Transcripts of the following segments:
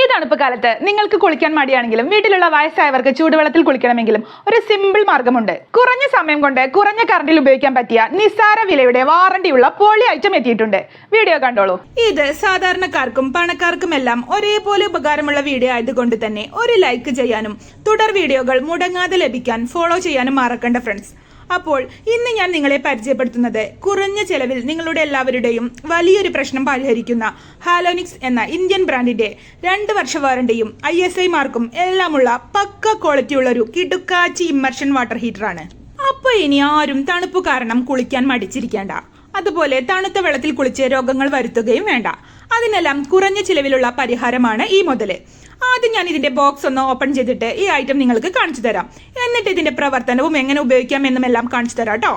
ഈ തണുപ്പ് കാലത്ത്. നിങ്ങൾക്ക് കുളിക്കാൻ മടിയാണെങ്കിലും വീട്ടിലുള്ള വയസ്സായവർക്ക് ചൂടുവെള്ളത്തിൽ കുളിക്കണമെങ്കിലും ഒരു സിമ്പിൾ മാർഗമുണ്ട്. കുറഞ്ഞ സമയം കൊണ്ട് കുറഞ്ഞ കറണ്ടിൽ ഉപയോഗിക്കാൻ പറ്റിയ നിസ്സാര വിലയുടെ വാറണ്ടിയുള്ള പോളി ഐറ്റം എത്തിയിട്ടുണ്ട്. വീഡിയോ കണ്ടോളൂ. ഇത് സാധാരണക്കാർക്കും പണക്കാർക്കും എല്ലാം ഒരേപോലെ ഉപകാരമുള്ള വീഡിയോ ആയതുകൊണ്ട് തന്നെ ഒരു ലൈക്ക് ചെയ്യാനും തുടർ വീഡിയോകൾ മുടങ്ങാതെ ലഭിക്കാൻ ഫോളോ ചെയ്യാനും മറക്കണ്ട ഫ്രണ്ട്സ് അപ്പോൾ ഇന്ന് ഞാൻ നിങ്ങളെ പരിചയപ്പെടുത്തുന്നത് കുറഞ്ഞ ചെലവിൽ നിങ്ങളുടെ എല്ലാവരുടെയും വലിയൊരു പ്രശ്നം പരിഹരിക്കുന്ന ഹാലോനിക്സ് എന്ന ഇന്ത്യൻ ബ്രാൻഡിന്റെ രണ്ട് വർഷ വാറണ്ടിയും ഐ എസ് ഐ മാർക്കും എല്ലാമുള്ള പക്ക ക്വാളിറ്റി ഉള്ള ഒരു കിടുക്കാച്ചി ഇമ്മർഷൻ വാട്ടർ ഹീറ്ററാണ് അപ്പൊ ഇനി ആരും തണുപ്പ് കാരണം കുളിക്കാൻ മടിച്ചിരിക്കേണ്ട. അതുപോലെ തണുത്ത വെള്ളത്തിൽ കുളിച്ച് രോഗങ്ങൾ വരുത്തുകയും വേണ്ട. അതിനെല്ലാം കുറഞ്ഞ ചിലവിലുള്ള പരിഹാരമാണ് ഈ മുതൽ ആദ്യം ഞാൻ ഇതിന്റെ ബോക്സ് ഒന്ന് ഓപ്പൺ ചെയ്തിട്ട് ഈ ഐറ്റം നിങ്ങൾക്ക് കാണിച്ചു തരാം. എന്നിട്ട് ഇതിന്റെ പ്രവർത്തനവും എങ്ങനെ ഉപയോഗിക്കാം എന്നും എല്ലാം കാണിച്ചു തരാം കേട്ടോ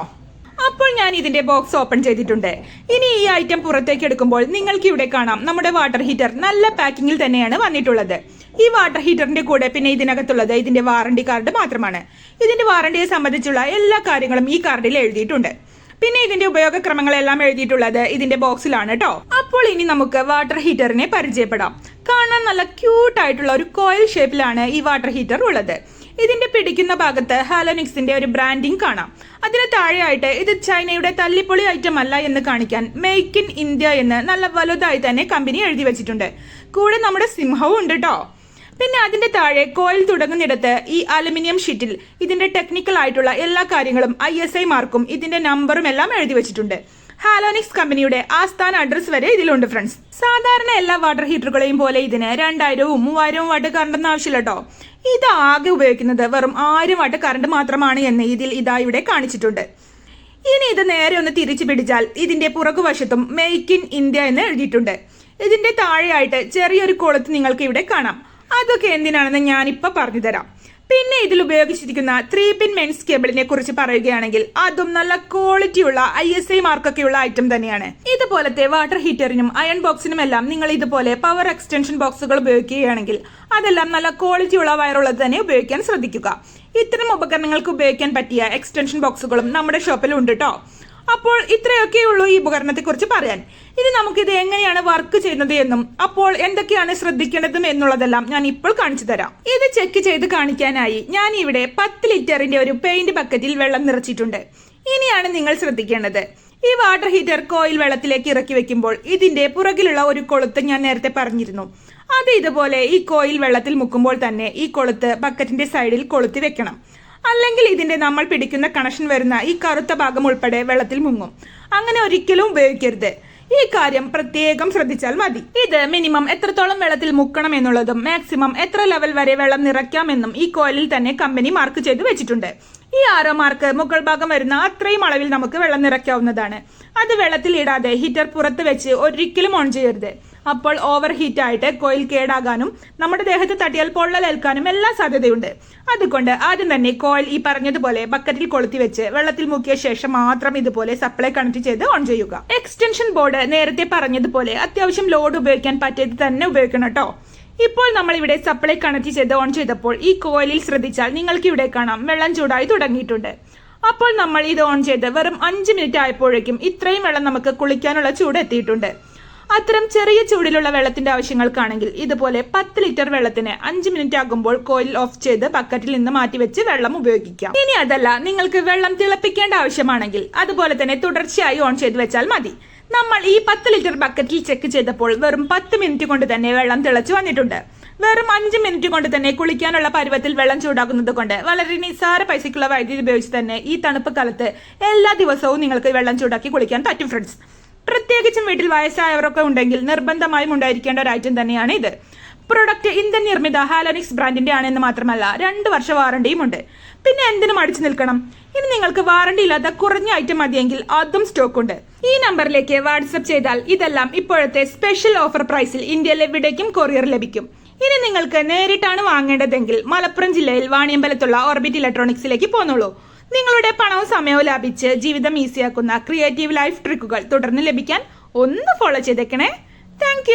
അപ്പോൾ ഞാൻ ഇതിന്റെ ബോക്സ് ഓപ്പൺ ചെയ്തിട്ടുണ്ട്. ഇനി ഈ ഐറ്റം പുറത്തേക്ക് എടുക്കുമ്പോൾ നിങ്ങൾക്ക് ഇവിടെ കാണാം. നമ്മുടെ വാട്ടർ ഹീറ്റർ നല്ല പാക്കിങ്ങിൽ തന്നെയാണ് വന്നിട്ടുള്ളത്. ഈ വാട്ടർ ഹീറ്ററിന്റെ കൂടെ പിന്നെ ഇതിനകത്തുള്ളത് ഇതിന്റെ വാറണ്ടി കാർഡ് മാത്രമാണ്. ഇതിന്റെ വാറണ്ടിയെ സംബന്ധിച്ചുള്ള എല്ലാ കാര്യങ്ങളും ഈ കാർഡിൽ എഴുതിയിട്ടുണ്ട്. പിന്നെ ഇതിന്റെ ഉപയോഗക്രമങ്ങളെല്ലാം എഴുതിയിട്ടുള്ളത് ഇതിന്റെ ബോക്സിലാണ് കേട്ടോ അപ്പോൾ ഇനി നമുക്ക് വാട്ടർ ഹീറ്ററിനെ പരിചയപ്പെടാം. കാണാൻ നല്ല ക്യൂട്ട് ആയിട്ടുള്ള ഒരു കോയിൽ ഷേപ്പിലാണ് ഈ വാട്ടർ ഹീറ്റർ ഉള്ളത്. ഇതിന്റെ പിടിക്കുന്ന ഭാഗത്ത് ഹാലോനിക്സിന്റെ ഒരു ബ്രാൻഡിംഗ് കാണാം. അതിന് താഴെയായിട്ട് ഇത് ചൈനയുടെ തല്ലിപ്പൊളി ഐറ്റം അല്ല എന്ന് കാണിക്കാൻ മെയ്ക്ക് ഇൻ ഇന്ത്യ എന്ന് നല്ല വലുതായി തന്നെ കമ്പനി എഴുതി വെച്ചിട്ടുണ്ട്. കൂടെ നമ്മുടെ സിംഹവും ഉണ്ട് കേട്ടോ പിന്നെ അതിന്റെ താഴെ കോയിൽ തുടങ്ങുന്നിടത്ത് ഈ അലുമിനിയം ഷീറ്റിൽ ഇതിന്റെ ടെക്നിക്കൽ ആയിട്ടുള്ള എല്ലാ കാര്യങ്ങളും ഐ എസ് ഐ മാർക്കും ഇതിന്റെ നമ്പറും എല്ലാം എഴുതി വെച്ചിട്ടുണ്ട്. ഹാലോനിക്സ് കമ്പനിയുടെ ആസ്ഥാന അഡ്രസ് വരെ ഇതിലുണ്ട് ഫ്രണ്ട്സ് സാധാരണ എല്ലാ വാട്ടർ ഹീറ്ററുകളെയും പോലെ ഇതിന് രണ്ടായിരവും മൂവായിരവും വാട്ട് കറണ്ടെന്ന് ആവശ്യമില്ല കേട്ടോ ഇത് ആകെ ഉപയോഗിക്കുന്നത് വെറും ആയിരം വാട്ട് കറണ്ട് മാത്രമാണ് എന്ന് ഇതിൽ ഇതാ ഇവിടെ കാണിച്ചിട്ടുണ്ട്. ഇനി ഇത് നേരെ ഒന്ന് തിരിച്ചു പിടിച്ചാൽ ഇതിന്റെ പുറകുവശത്തും മെയ്ക്ക് ഇൻ ഇന്ത്യ എന്ന് എഴുതിയിട്ടുണ്ട്. ഇതിന്റെ താഴെയായിട്ട് ചെറിയൊരു കുളത്ത് നിങ്ങൾക്ക് ഇവിടെ കാണാം. അതൊക്കെ എന്തിനാണെന്ന് ഞാനിപ്പോ പറഞ്ഞു തരാം. പിന്നെ ഇതിൽ ഉപയോഗിച്ചിരിക്കുന്ന ത്രീ പിൻ മെൻസ് കേബിളിനെ കുറിച്ച് പറയുകയാണെങ്കിൽ അതും നല്ല ക്വാളിറ്റിയുള്ള ഐ എസ് ഐ മാർക്കൊക്കെയുള്ള ഐറ്റം തന്നെയാണ്. ഇതുപോലത്തെ വാട്ടർ ഹീറ്ററിനും അയൺ ബോക്സിനും എല്ലാം നിങ്ങൾ ഇതുപോലെ പവർ എക്സ്റ്റൻഷൻ ബോക്സുകൾ ഉപയോഗിക്കുകയാണെങ്കിൽ അതെല്ലാം നല്ല ക്വാളിറ്റിയുള്ള വയറുള്ളത് തന്നെ ഉപയോഗിക്കാൻ ശ്രദ്ധിക്കുക. ഇത്തരം ഉപകരണങ്ങൾക്ക് ഉപയോഗിക്കാൻ പറ്റിയ എക്സ്റ്റൻഷൻ ബോക്സുകളും നമ്മുടെ ഷോപ്പിൽ ഉണ്ട് കേട്ടോ അപ്പോൾ ഇത്രയൊക്കെയുള്ളൂ ഈ ഉപകരണത്തെ കുറിച്ച് പറയാൻ. ഇനി നമുക്കിത് എങ്ങനെയാണ് വർക്ക് ചെയ്യുന്നത് എന്നും അപ്പോൾ എന്തൊക്കെയാണ് ശ്രദ്ധിക്കേണ്ടതും എന്നുള്ളതെല്ലാം ഞാൻ ഇപ്പോൾ കാണിച്ചു തരാം. ഇത് ചെക്ക് ചെയ്ത് കാണിക്കാനായി ഞാൻ ഇവിടെ പത്ത് ലിറ്ററിന്റെ ഒരു പെയിന്റ് ബക്കറ്റിൽ വെള്ളം നിറച്ചിട്ടുണ്ട്. ഇനിയാണ് നിങ്ങൾ ശ്രദ്ധിക്കേണ്ടത്. ഈ വാട്ടർ ഹീറ്റർ കോയിൽ വെള്ളത്തിലേക്ക് ഇറക്കി വെക്കുമ്പോൾ ഇതിന്റെ പുറകിലുള്ള ഒരു കൊളുത്ത് ഞാൻ നേരത്തെ പറഞ്ഞിരുന്നു. അത് ഇതുപോലെ ഈ കോയിൽ വെള്ളത്തിൽ മുക്കുമ്പോൾ തന്നെ ഈ കൊളുത്ത് ബക്കറ്റിന്റെ സൈഡിൽ കൊളുത്തി വെക്കണം. അല്ലെങ്കിൽ ഇതിന്റെ നമ്മൾ പിടിക്കുന്ന കണക്ഷൻ വരുന്ന ഈ കറുത്ത ഭാഗം ഉൾപ്പെടെ വെള്ളത്തിൽ മുങ്ങും. അങ്ങനെ ഒരിക്കലും ഉപയോഗിക്കരുത്. ഈ കാര്യം പ്രത്യേകം ശ്രദ്ധിച്ചാൽ മതി. ഇത് മിനിമം എത്രത്തോളം വെള്ളത്തിൽ മുക്കണം എന്നുള്ളതും മാക്സിമം എത്ര ലെവൽ വരെ വെള്ളം നിറയ്ക്കാമെന്നും ഈ കോയിലിൽ തന്നെ കമ്പനി മാർക്ക് ചെയ്ത് വെച്ചിട്ടുണ്ട്. ഈ ആരോ മാർക്ക് മുകൾ ഭാഗം വരുന്ന അത്രയും അളവിൽ നമുക്ക് വെള്ളം നിറയ്ക്കാവുന്നതാണ്. അത് വെള്ളത്തിൽ ഇടാതെ ഹീറ്റർ പുറത്ത് വെച്ച് ഒരിക്കലും ഓൺ ചെയ്യരുത്. അപ്പോൾ ഓവർ ഹീറ്റ് ആയിട്ട് കോയിൽ കേടാകാനും നമ്മുടെ ദേഹത്ത് തട്ടിയാൽ പൊള്ളലേൽക്കാനും എല്ലാ സാധ്യതയുണ്ട്. അതുകൊണ്ട് ആദ്യം തന്നെ കോയിൽ ഈ പറഞ്ഞതുപോലെ ബക്കറ്റിൽ കൊളുത്തി വെച്ച് വെള്ളത്തിൽ മുക്കിയ ശേഷം മാത്രം ഇതുപോലെ സപ്ലൈ കണക്ട് ചെയ്ത് ഓൺ ചെയ്യുക. എക്സ്റ്റൻഷൻ ബോർഡ് നേരത്തെ പറഞ്ഞതുപോലെ അത്യാവശ്യം ലോഡ് ഉപയോഗിക്കാൻ പറ്റിയത് തന്നെ ഉപയോഗിക്കണം കേട്ടോ. ഇപ്പോൾ നമ്മൾ ഇവിടെ സപ്ലൈ കണക്ട് ചെയ്ത് ഓൺ ചെയ്തപ്പോൾ ഈ കോയിലിൽ ശ്രദ്ധിച്ചാൽ നിങ്ങൾക്ക് ഇവിടെ കാണാം വെള്ളം ചൂടായി തുടങ്ങിയിട്ടുണ്ട്. അപ്പോൾ നമ്മൾ ഇത് ഓൺ ചെയ്ത് വെറും അഞ്ച് മിനിറ്റ് ആയപ്പോഴേക്കും ഇത്രയും വെള്ളം നമുക്ക് കുളിക്കാനുള്ള ചൂട് എത്തിയിട്ടുണ്ട്. അത്തരം ചെറിയ ചൂടിലുള്ള വെള്ളത്തിന്റെ ആവശ്യങ്ങൾക്കാണെങ്കിൽ ഇതുപോലെ പത്ത് ലിറ്റർ വെള്ളത്തിന് അഞ്ച് മിനിറ്റ് ആകുമ്പോൾ കോയിൽ ഓഫ് ചെയ്ത് ബക്കറ്റിൽ നിന്ന് മാറ്റി വെച്ച് വെള്ളം ഉപയോഗിക്കാം. ഇനി അതല്ല നിങ്ങൾക്ക് വെള്ളം തിളപ്പിക്കേണ്ട ആവശ്യമാണെങ്കിൽ അതുപോലെ തന്നെ തുടർച്ചയായി ഓൺ ചെയ്ത് വെച്ചാൽ മതി. നമ്മൾ ഈ പത്ത് ലിറ്റർ ബക്കറ്റിൽ ചെക്ക് ചെയ്തപ്പോൾ വെറും പത്ത് മിനിറ്റ് കൊണ്ട് തന്നെ വെള്ളം തിളച്ചു വന്നിട്ടുണ്ട്. വെറും അഞ്ച് മിനിറ്റ് കൊണ്ട് തന്നെ കുളിക്കാനുള്ള പരുവത്തിൽ വെള്ളം ചൂടാക്കുന്നത് കൊണ്ട് വളരെ നിസ്സാര പൈസയ്ക്കുള്ള വൈദ്യുതി ഉപയോഗിച്ച് തന്നെ ഈ തണുപ്പ് കാലത്ത് എല്ലാ ദിവസവും നിങ്ങൾക്ക് വെള്ളം ചൂടാക്കി കുളിക്കാൻ പറ്റും ഫ്രണ്ട്സ് പ്രത്യേകിച്ചും വീട്ടിൽ വയസ്സായവരൊക്കെ ഉണ്ടെങ്കിൽ നിർബന്ധമായും ഉണ്ടായിരിക്കേണ്ട ഒരു ഐറ്റം തന്നെയാണ് ഇത്. പ്രൊഡക്റ്റ് ഇന്ത്യൻ നിർമ്മിത ഹാലോനിക്സ് ബ്രാൻഡിന്റെ ആണെന്ന് മാത്രമല്ല രണ്ട് വർഷ വാറണ്ടിയും ഉണ്ട്. പിന്നെ എന്തിനും അടിച്ചു നിൽക്കണം? ഇനി നിങ്ങൾക്ക് വാറണ്ടി ഇല്ലാത്ത കുറഞ്ഞ ഐറ്റം മതിയെങ്കിൽ അതും സ്റ്റോക്ക് ഉണ്ട്. ഈ നമ്പറിലേക്ക് വാട്സപ്പ് ചെയ്താൽ ഇതെല്ലാം ഇപ്പോഴത്തെ സ്പെഷ്യൽ ഓഫർ പ്രൈസിൽ ഇന്ത്യയിൽ എവിടേക്കും കൊറിയർ ലഭിക്കും. ഇനി നിങ്ങൾക്ക് നേരിട്ടാണ് വാങ്ങേണ്ടതെങ്കിൽ മലപ്പുറം ജില്ലയിൽ വാണിയമ്പലത്തുള്ള ഓർബിറ്റ് ഇലക്ട്രോണിക്സിലേക്ക് പോന്നോളൂ. നിങ്ങളുടെ പണവും സമയവും ലാഭിച്ച് ജീവിതം ഈസിയാക്കുന്ന ക്രിയേറ്റീവ് ലൈഫ് ട്രിക്കുകൾ തുടർന്ന് ലഭിക്കാൻ ഒന്ന് ഫോളോ ചെയ്തേക്കണേ. താങ്ക്